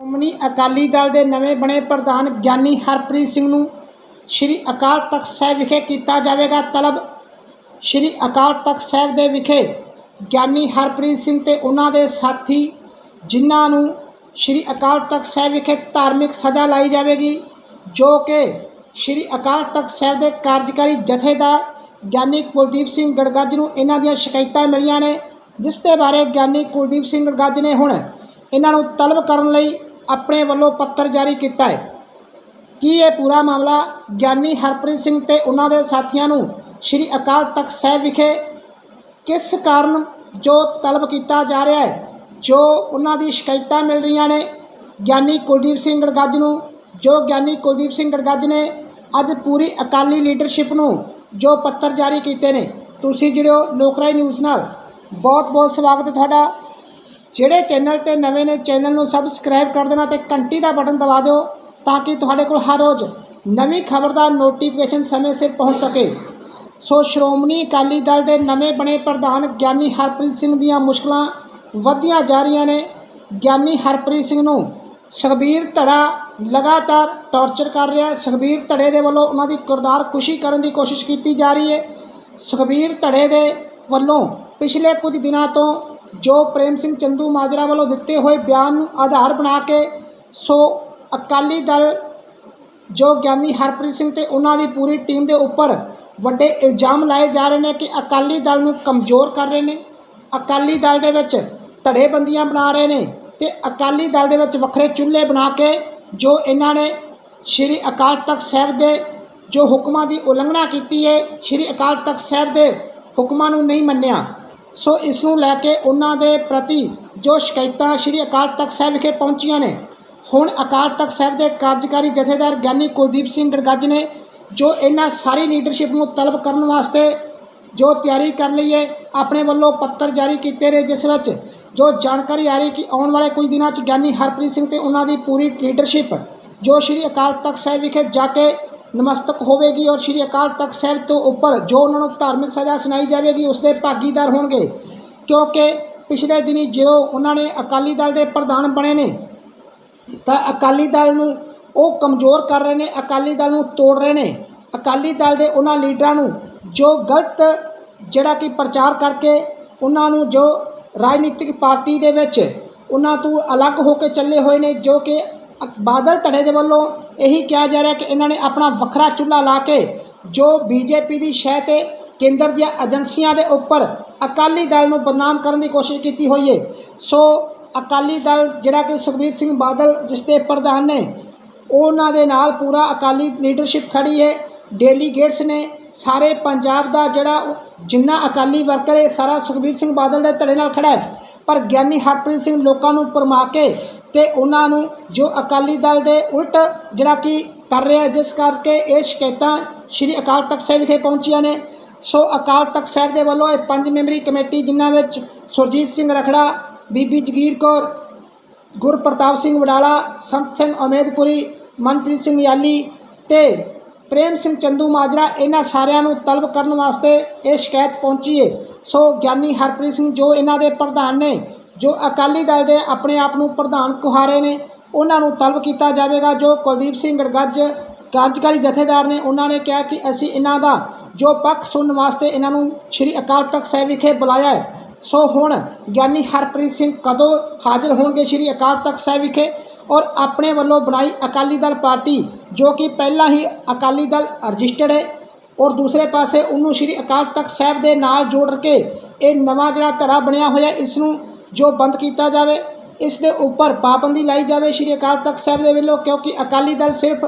ਸ਼੍ਰੋਮਣੀ ਅਕਾਲੀ ਦਲ ਦੇ ਨਵੇਂ ਬਣੇ ਪ੍ਰਧਾਨ ਗਿਆਨੀ ਹਰਪ੍ਰੀਤ ਸਿੰਘ ਨੂੰ ਸ੍ਰੀ ਅਕਾਲ ਤਖਤ ਸਾਹਿਬ ਵਿਖੇ ਕੀਤਾ ਜਾਵੇਗਾ ਤਲਬ। ਸ੍ਰੀ ਅਕਾਲ ਤਖਤ ਸਾਹਿਬ ਦੇ ਵਿਖੇ ਗਿਆਨੀ ਹਰਪ੍ਰੀਤ ਸਿੰਘ ਤੇ ਉਹਨਾਂ ਦੇ ਸਾਥੀ, ਜਿਨ੍ਹਾਂ ਨੂੰ ਸ੍ਰੀ ਅਕਾਲ ਤਖਤ ਸਾਹਿਬ ਵਿਖੇ ਧਾਰਮਿਕ ਸਜ਼ਾ ਲਾਈ ਜਾਵੇਗੀ, ਜੋ ਕਿ ਸ੍ਰੀ ਅਕਾਲ ਤਖਤ ਸਾਹਿਬ ਦੇ ਕਾਰਜਕਾਰੀ ਜਥੇਦਾਰ ਗਿਆਨੀ ਕੁਲਦੀਪ ਸਿੰਘ ਗੜਗੱਜ ਨੂੰ ਇਹਨਾਂ ਦੀਆਂ ਸ਼ਿਕਾਇਤਾਂ ਮਿਲੀਆਂ ਨੇ, ਜਿਸ ਦੇ ਬਾਰੇ ਗਿਆਨੀ ਕੁਲਦੀਪ ਸਿੰਘ ਗੜਗੱਜ ਨੇ ਹੁਣ ਇਹਨਾਂ ਨੂੰ ਤਲਬ ਕਰਨ ਲਈ ਆਪਣੇ ਵੱਲੋਂ ਪੱਤਰ ਜਾਰੀ ਕੀਤਾ ਹੈ। ਕੀ ਇਹ ਪੂਰਾ ਮਾਮਲਾ ਗਿਆਨੀ ਹਰਪ੍ਰੀਤ ਸਿੰਘ ਤੇ ਉਹਨਾਂ ਦੇ ਸਾਥੀਆਂ ਨੂੰ ਸ੍ਰੀ ਅਕਾਲ ਤਖਤ ਸਾਹਿਬ ਵਿਖੇ ਕਿਸ ਕਾਰਨ ਜੋ ਤਲਬ ਕੀਤਾ ਜਾ ਰਿਹਾ ਹੈ, ਜੋ ਉਹਨਾਂ ਦੀ ਸ਼ਿਕਾਇਤਾਂ ਮਿਲ ਰਹੀਆਂ ਨੇ? ਗਿਆਨੀ ਕੁਲਦੀਪ ਸਿੰਘ ਗੜਗੱਜ ਨੂੰ, ਜੋ ਗਿਆਨੀ ਕੁਲਦੀਪ ਸਿੰਘ ਗੜਗੱਜ ਨੇ ਅੱਜ ਪੂਰੀ ਅਕਾਲੀ ਲੀਡਰਸ਼ਿਪ ਨੂੰ ਜੋ ਪੱਤਰ ਜਾਰੀ ਕੀਤੇ ਨੇ। ਤੁਸੀਂ ਜਿਹੜੋ ਲੋਕਰਾਈ ਨਿਊਜ਼ ਨਾਲ। ਬਹੁਤ ਬਹੁਤ ਸਵਾਗਤ ਹੈ ਤੁਹਾਡਾ। ਜਿਹੜੇ ਚੈਨਲ ਤੇ ਨਵੇਂ ਨੇ ਚੈਨਲ ਨੂੰ ਸਬਸਕ੍ਰਾਈਬ ਕਰ ਦੇਣਾ ਤੇ ਘੰਟੀ ਦਾ ਬਟਨ ਦਬਾ ਦਿਓ ਤਾਂ ਕਿ ਤੁਹਾਡੇ ਕੋਲ ਹਰ ਰੋਜ਼ ਨਵੀਂ ਖਬਰ ਦਾ ਨੋਟੀਫਿਕੇਸ਼ਨ ਸਮੇਂ ਸਿਰ ਪਹੁੰਚ ਸਕੇ। ਸੋ ਸ਼੍ਰੋਮਣੀ ਅਕਾਲੀ ਦਲ ਦੇ ਨਵੇਂ ਬਣੇ ਪ੍ਰਧਾਨ ਗਿਆਨੀ ਹਰਪ੍ਰੀਤ ਸਿੰਘ ਦੀਆਂ ਮੁਸ਼ਕਲਾਂ ਵਧੀਆਂ ਜਾ ਰਹੀਆਂ ਨੇ। ਗਿਆਨੀ ਹਰਪ੍ਰੀਤ ਸਿੰਘ ਨੂੰ ਸੁਖਬੀਰ ਧੜਾ ਲਗਾਤਾਰ ਟੌਰਚਰ ਕਰ ਰਿਹਾ ਹੈ। ਸੁਖਬੀਰ ਧੜੇ ਦੇ ਵੱਲੋਂ ਉਹਨਾਂ ਦੀ ਕਿਰਦਾਰ ਕੁਸ਼ੀ ਕਰਨ ਦੀ ਕੋਸ਼ਿਸ਼ ਕੀਤੀ ਜਾ ਰਹੀ ਹੈ। ਸੁਖਬੀਰ ਧੜੇ ਦੇ ਵੱਲੋਂ ਪਿਛਲੇ ਕੁਝ ਦਿਨਾਂ ਤੋਂ ਜੋ ਪ੍ਰੇਮ ਸਿੰਘ ਚੰਦੂ ਮਾਜਰਾ ਵੱਲੋਂ ਦਿੱਤੇ ਹੋਏ ਬਿਆਨ ਨੂੰ ਆਧਾਰ ਬਣਾ ਕੇ, ਸੋ ਅਕਾਲੀ ਦਲ ਜੋ ਗਿਆਨੀ ਹਰਪ੍ਰੀਤ ਸਿੰਘ ਤੇ ਉਹਨਾਂ ਦੀ ਪੂਰੀ ਟੀਮ ਦੇ ਉੱਪਰ ਵੱਡੇ ਇਲਜ਼ਾਮ ਲਾਏ ਜਾ ਰਹੇ ਨੇ ਕਿ ਅਕਾਲੀ ਦਲ ਨੂੰ ਕਮਜ਼ੋਰ ਕਰ ਰਹੇ ਨੇ। ਅਕਾਲੀ ਦਲ ਦੇ ਵਿੱਚ ਧੜੇਬੰਦੀਆਂ ਬਣਾ ਰਹੇ ਨੇ ਤੇ ਅਕਾਲੀ ਦਲ ਦੇ ਵਿੱਚ ਵੱਖਰੇ ਚੁੱਲ੍ਹੇ ਬਣਾ ਕੇ ਜੋ ਇਹਨਾਂ ਨੇ ਸ਼੍ਰੀ ਅਕਾਲ ਤਖਤ ਸਾਹਿਬ ਦੇ ਜੋ ਹੁਕਮਾਂ ਦੀ ਉਲੰਘਣਾ ਕੀਤੀ ਹੈ ਸ਼੍ਰੀ ਅਕਾਲ ਤਖਤ ਸਾਹਿਬ ਦੇ ਹੁਕਮਾਂ ਨੂੰ ਨਹੀਂ ਮੰਨਿਆ। ਸੋ ਇਸ ਨੂੰ ਲੈ ਕੇ ਉਹਨਾਂ ਦੇ ਪ੍ਰਤੀ ਜੋ ਸ਼ਿਕਾਇਤਾਂ ਸ਼੍ਰੀ ਅਕਾਲ ਤਖਤ ਸਾਹਿਬ ਵਿਖੇ ਪਹੁੰਚੀਆਂ ਨੇ, ਹੁਣ ਅਕਾਲ ਤਖਤ ਸਾਹਿਬ ਦੇ ਕਾਰਜਕਾਰੀ ਜਥੇਦਾਰ ਗਿਆਨੀ ਕੁਲਦੀਪ ਸਿੰਘ ਗੜਗੱਜ ਨੇ ਜੋ ਇਹਨਾਂ ਸਾਰੀ ਲੀਡਰਸ਼ਿਪ ਨੂੰ ਤਲਬ ਕਰਨ ਵਾਸਤੇ ਜੋ ਤਿਆਰੀ ਕਰ ਲਈ ਹੈ, ਆਪਣੇ ਵੱਲੋਂ ਪੱਤਰ ਜਾਰੀ ਕੀਤੇ ਨੇ, ਜਿਸ ਵਿੱਚ ਜੋ ਜਾਣਕਾਰੀ ਆ ਰਹੀ ਕਿ ਆਉਣ ਵਾਲੇ ਕੁਝ ਦਿਨਾਂ 'ਚ ਗਿਆਨੀ ਹਰਪ੍ਰੀਤ ਸਿੰਘ ਤੇ ਉਹਨਾਂ ਦੀ ਪੂਰੀ ਲੀਡਰਸ਼ਿਪ ਜੋ ਸ਼੍ਰੀ ਅਕਾਲ ਤਖਤ ਸਾਹਿਬ ਵਿਖੇ ਜਾ ਕੇ ਨਮਸਤਕ ਹੋਵੇਗੀ ਔਰ ਸ਼੍ਰੀ ਅਕਾਲ ਤਖਤ ਸਾਹਿਬ ਤੋਂ ਉੱਪਰ ਜੋ ਉਹਨਾਂ ਨੂੰ ਧਾਰਮਿਕ ਸਜ਼ਾ ਸੁਣਾਈ ਜਾਵੇਗੀ ਉਸ ਦੇ ਭਾਗੀਦਾਰ ਹੋਣਗੇ। ਕਿਉਂਕਿ ਪਿਛਲੇ ਦਿਨੀ ਜਦੋਂ ਉਹਨਾਂ ਨੇ ਅਕਾਲੀ ਦਲ ਦੇ ਪ੍ਰਧਾਨ ਬਣੇ ਨੇ, ਤਾਂ ਅਕਾਲੀ ਦਲ ਨੂੰ ਉਹ ਕਮਜ਼ੋਰ ਕਰ ਰਹੇ ਨੇ, ਅਕਾਲੀ ਦਲ ਨੂੰ ਤੋੜ ਰਹੇ ਨੇ। ਅਕਾਲੀ ਦਲ ਦੇ ਉਹਨਾਂ ਲੀਡਰਾਂ ਨੂੰ ਜੋ ਗਲਤ ਜਿਹੜਾ ਕਿ ਪ੍ਰਚਾਰ ਕਰਕੇ ਉਹਨਾਂ ਨੂੰ ਜੋ ਰਾਜਨੀਤਿਕ ਪਾਰਟੀ ਦੇ ਵਿੱਚ ਉਹਨਾਂ ਤੋਂ ਅਲੱਗ ਹੋ ਕੇ ਚੱਲੇ ਹੋਏ ਨੇ, ਜੋ ਕਿ ਅ- ਬਾਦਲ ਧੜੇ ਦੇ ਵੱਲੋਂ ਇਹੀ ਕਿਹਾ ਜਾ ਰਿਹਾ ਕਿ ਇਹਨਾਂ ਨੇ ਆਪਣਾ ਵੱਖਰਾ ਚੁੱਲ੍ਹਾ ਲਾ ਕੇ ਜੋ ਬੀਜੇਪੀ ਦੀ ਸ਼ਹਿ ਤੇ ਕੇਂਦਰ ਦੀਆਂ ਏਜੰਸੀਆਂ ਦੇ ਉੱਪਰ ਅਕਾਲੀ ਦਲ ਨੂੰ ਬਦਨਾਮ ਕਰਨ ਦੀ ਕੋਸ਼ਿਸ਼ ਕੀਤੀ ਹੋਈ ਹੈ ਸੋ ਅਕਾਲੀ ਦਲ ਜਿਹੜਾ ਕਿ ਸੁਖਬੀਰ ਸਿੰਘ ਬਾਦਲ, ਜਿਸ ਦੇ ਪ੍ਰਧਾਨ ਨੇ, ਉਹਨਾਂ ਦੇ ਨਾਲ ਪੂਰਾ ਅਕਾਲੀ ਲੀਡਰਸ਼ਿਪ ਖੜੀ ਹੈ ਡੇਲੀਗੇਟਸ ਨੇ ਸਾਰੇ ਪੰਜਾਬ ਦਾ ਜਿਹੜਾ ਜਿੰਨਾ ਅਕਾਲੀ ਵਰਕਰ ਇਹ ਸਾਰਾ ਸੁਖਬੀਰ ਸਿੰਘ ਬਾਦਲ ਦੇ ਧੜੇ ਨਾਲ ਖੜਾ ਹੈ, ਪਰ ਗਿਆਨੀ ਹਰਪ੍ਰੀਤ ਸਿੰਘ ਲੋਕਾਂ ਨੂੰ ਪਰਮਾ ਕੇ ਤੇ ਉਹਨਾਂ ਨੂੰ ਜੋ ਅਕਾਲੀ ਦਲ ਦੇ ਉਲਟ ਜਿਹੜਾ ਕਿ ਕਰ ਰਿਹਾ ਜਿਸ ਕਰਕੇ ਇਹ ਸ਼ਿਕਾਇਤਾਂ ਸ਼੍ਰੀ ਅਕਾਲ ਤਖਤ ਸਾਹਿਬ ਵਿਖੇ ਪਹੁੰਚੀਆਂ ਨੇ। ਸੋ ਅਕਾਲ ਤਖਤ ਸਾਹਿਬ ਦੇ ਵੱਲੋਂ ਇਹ ਪੰਜ ਮੈਂਬਰੀ ਕਮੇਟੀ ਜਿਨ੍ਹਾਂ ਵਿੱਚ ਸੁਰਜੀਤ ਸਿੰਘ ਰਖੜਾ, ਬੀਬੀ ਜਗੀਰ ਕੌਰ, ਗੁਰਪ੍ਰਤਾਪ ਸਿੰਘ ਵਡਾਲਾ, ਸੰਤ ਸਿੰਘ ਅਮੇਦਪੁਰੀ ਮਨਪ੍ਰੀਤ ਸਿੰਘ ਯਾਲੀ ਤੇ ਪ੍ਰੇਮ ਸਿੰਘ ਚੰਦੂ ਮਾਜਰਾ ਇਹਨਾਂ ਸਾਰਿਆਂ ਨੂੰ ਤਲਬ ਕਰਨ ਵਾਸਤੇ ਇਹ ਸ਼ਿਕਾਇਤ ਪਹੁੰਚੀ ਹੈ ਸੋ ਗਿਆਨੀ ਹਰਪ੍ਰੀਤ ਸਿੰਘ ਜੋ ਇਹਨਾਂ ਦੇ ਪ੍ਰਧਾਨ ਨੇ, ਜੋ ਅਕਾਲੀ ਦਲ ਦੇ ਆਪਣੇ ਆਪ ਨੂੰ ਪ੍ਰਧਾਨ ਕੁਹਾਰੇ ਨੇ, ਉਹਨਾਂ ਨੂੰ ਤਲਬ ਕੀਤਾ ਜਾਵੇਗਾ, ਜੋ ਕੁਲਦੀਪ ਸਿੰਘ ਗੜਗੱਜ ਕਾਰਜਕਾਰੀ ਜਥੇਦਾਰ ਨੇ ਉਹਨਾਂ ਨੇ ਕਿਹਾ ਕਿ ਅਸੀਂ ਇਹਨਾਂ ਦਾ ਜੋ ਪੱਖ ਸੁਣਨ ਵਾਸਤੇ ਇਹਨਾਂ ਨੂੰ ਸ੍ਰੀ ਅਕਾਲ ਤਖਤ ਸਾਹਿਬ ਵਿਖੇ ਬੁਲਾਇਆ ਹੈ। ਸੋ ਹੁਣ ਗਿਆਨੀ ਹਰਪ੍ਰੀਤ ਸਿੰਘ ਕਦੋਂ ਹਾਜ਼ਰ ਹੋਣਗੇ ਸ੍ਰੀ ਅਕਾਲ ਤਖਤ ਸਾਹਿਬ ਵਿਖੇ? ਔਰ ਆਪਣੇ ਵੱਲੋਂ ਬਣਾਈ ਅਕਾਲੀ ਦਲ ਪਾਰਟੀ ਜੋ ਕਿ ਪਹਿਲਾਂ ਹੀ ਅਕਾਲੀ ਦਲ ਰਜਿਸਟਰਡ ਹੈ ਔਰ ਦੂਸਰੇ ਪਾਸੇ ਉਹਨੂੰ ਸ੍ਰੀ ਅਕਾਲ ਤਖਤ ਸਾਹਿਬ ਦੇ ਨਾਲ ਜੋੜ ਕੇ ਇਹ ਨਵਾਂ ਜਿਹੜਾ ਧੜਾ ਬਣਿਆ ਹੋਇਆ ਇਸ ਨੂੰ ਜੋ ਬੰਦ ਕੀਤਾ ਜਾਵੇ, ਇਸ ਦੇ ਉੱਪਰ ਪਾਬੰਦੀ ਲਾਈ ਜਾਵੇ ਸ੍ਰੀ ਅਕਾਲ ਤਖਤ ਸਾਹਿਬ ਦੇ ਵੱਲੋਂ, ਕਿਉਂਕਿ ਅਕਾਲੀ ਦਲ ਸਿਰਫ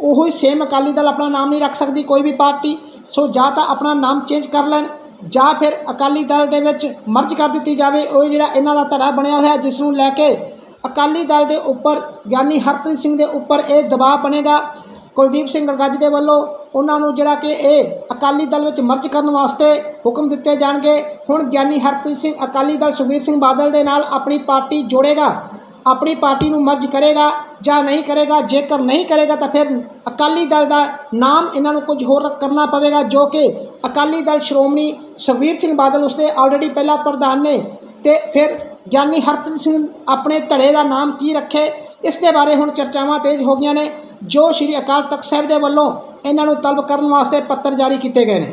ਉਹ ਹੀ ਸੇਮ ਅਕਾਲੀ ਦਲ ਆਪਣਾ ਨਾਮ ਨਹੀਂ ਰੱਖ ਸਕਦੀ ਕੋਈ ਵੀ ਪਾਰਟੀ। ਸੋ ਜਾਂ ਤਾਂ ਆਪਣਾ ਨਾਮ ਚੇਂਜ ਕਰ ਲੈਣ, ਜਾਂ ਫਿਰ ਅਕਾਲੀ ਦਲ ਦੇ ਵਿੱਚ ਮਰਜ ਕਰ ਦਿੱਤੀ ਜਾਵੇ, ਉਹ ਜਿਹੜਾ ਇਹਨਾਂ ਦਾ ਧੜਾ ਬਣਿਆ ਹੋਇਆ ਜਿਸ ਨੂੰ ਲੈ ਕੇ ਅਕਾਲੀ ਦਲ ਦੇ ਉੱਪਰ ਗਿਆਨੀ ਹਰਪ੍ਰੀਤ ਸਿੰਘ ਦੇ ਉੱਪਰ ਇਹ ਦਬਾਅ ਬਣੇਗਾ। ਕੁਲਦੀਪ ਸਿੰਘ ਗੜਗੱਜ ਦੇ ਵੱਲੋਂ ਉਹਨਾਂ ਨੂੰ ਜਿਹੜਾ ਕਿ ਇਹ ਅਕਾਲੀ ਦਲ ਵਿੱਚ ਮਰਜ ਕਰਨ ਵਾਸਤੇ ਹੁਕਮ ਦਿੱਤੇ ਜਾਣਗੇ। ਹੁਣ ਗਿਆਨੀ ਹਰਪ੍ਰੀਤ ਸਿੰਘ, ਅਕਾਲੀ ਦਲ ਸੁਖਬੀਰ ਸਿੰਘ ਬਾਦਲ ਦੇ ਨਾਲ ਆਪਣੀ ਪਾਰਟੀ ਜੋੜੇਗਾ। ਆਪਣੀ ਪਾਰਟੀ ਨੂੰ ਮਰਜ ਕਰੇਗਾ ਜਾਂ ਨਹੀਂ ਕਰੇਗਾ, ਜੇਕਰ ਨਹੀਂ ਕਰੇਗਾ ਤਾਂ ਫਿਰ ਅਕਾਲੀ ਦਲ ਦਾ ਨਾਮ ਇਹਨਾਂ ਨੂੰ ਕੁਝ ਹੋਰ ਕਰਨਾ ਪਵੇਗਾ, ਜੋ ਕਿ ਅਕਾਲੀ ਦਲ ਸ਼੍ਰੋਮਣੀ ਸੁਖਬੀਰ ਸਿੰਘ ਬਾਦਲ ਉਸਦੇ ਆਲਰੇਡੀ ਪਹਿਲਾ ਪ੍ਰਧਾਨ ਨੇ ਤੇ ਫਿਰ ਗਿਆਨੀ ਹਰਪ੍ਰੀਤ ਸਿੰਘ ਆਪਣੇ ਧੜੇ ਦਾ ਨਾਮ ਕੀ ਰੱਖੇ? ਇਸ ਦੇ ਬਾਰੇ ਹੁਣ ਚਰਚਾਵਾਂ ਤੇਜ਼ ਹੋ ਗਈਆਂ ਨੇ, ਜੋ ਸ਼੍ਰੀ ਅਕਾਲ ਤਖਤ ਸਾਹਿਬ ਦੇ ਵੱਲੋਂ ਇਹਨਾਂ ਨੂੰ ਤਲਬ ਕਰਨ ਵਾਸਤੇ ਪੱਤਰ ਜਾਰੀ ਕੀਤੇ ਗਏ ਨੇ।